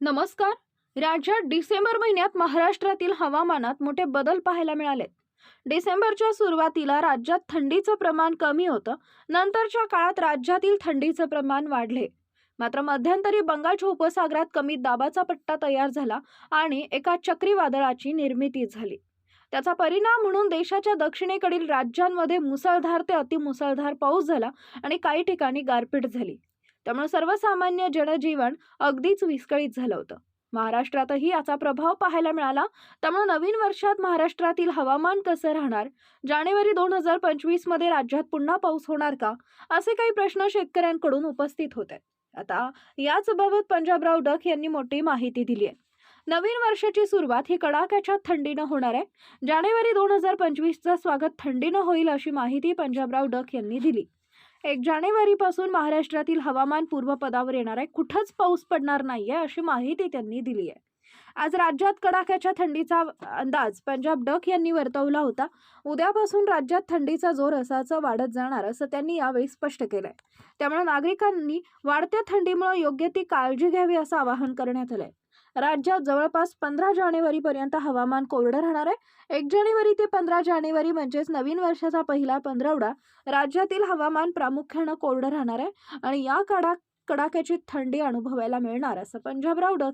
नमस्कार. राज्यात डिसेंबर महिन्यात महाराष्ट्रातील हवामानात मोठे बदल पाहायला मिळाले डिसेंबरच्या सुरुवातीला राज्यात थंडीचं प्रमाण कमी होतं नंतरच्या काळात राज्यातील थंडीचं प्रमाण वाढले. मात्र मध्यंतरी बंगालच्या उपसागरात कमी दाबाचा पट्टा तयार झाला आणि एका चक्रीवादळाची निर्मिती झाली. त्याचा परिणाम म्हणून देशाच्या दक्षिणेकडील राज्यांमध्ये मुसळधार ते अतिमुसळधार पाऊस झाला आणि काही ठिकाणी गारपीट झाली. त्यामुळे सर्वसामान्य जनजीवन अगदीच विस्कळीत झालं होतं. महाराष्ट्रातही याचा प्रभाव पाहायला मिळाला. त्यामुळे नवीन वर्षात महाराष्ट्रातील हवामान कसं राहणार? जानेवारी दोन हजार पंचवीसमध्ये राज्यात पुन्हा पाऊस होणार का? असे काही प्रश्न शेतकऱ्यांकडून उपस्थित होत. आहेत आता याच बाबत पंजाबराव डक यांनी मोठी माहिती दिली आहे. नवीन वर्षाची सुरुवात ही कडाक्याच्या थंडीनं होणार आहे. जानेवारी दोन हजार पंचवीसचं स्वागत थंडीनं होईल अशी माहिती पंजाबराव डक यांनी दिली. एक जानेवारीपासून महाराष्ट्रातील हवामान पूर्वपदावर येणार आहे. कुठंच पाऊस पडणार नाही आहे अशी माहिती त्यांनी दिली आहे. आज राज्यात कडाक्याच्या थंडीचा अंदाज पंजाब डक यांनी वर्तवला होता. उद्यापासून राज्यात थंडीचा जोर असाच वाढत जाणार असं त्यांनी यावेळी स्पष्ट केलंय. त्यामुळे नागरिकांनी वाढत्या थंडीमुळे योग्य ती काळजी घ्यावी असं आवाहन करण्यात आलंय. राज्यात जवळपास पंधरा जानेवारीपर्यंत हवामान कोरडं राहणार आहे. एक जानेवारी ते पंधरा जानेवारी म्हणजेच नवीन वर्षाचा पहिला पंधरवडा राज्यातील हवामान प्रामुख्यानं कोरडं राहणार आहे. आणि या कडा कडाक्याची थंडी अनुभवायला मिळणार असं पंजाबराव डक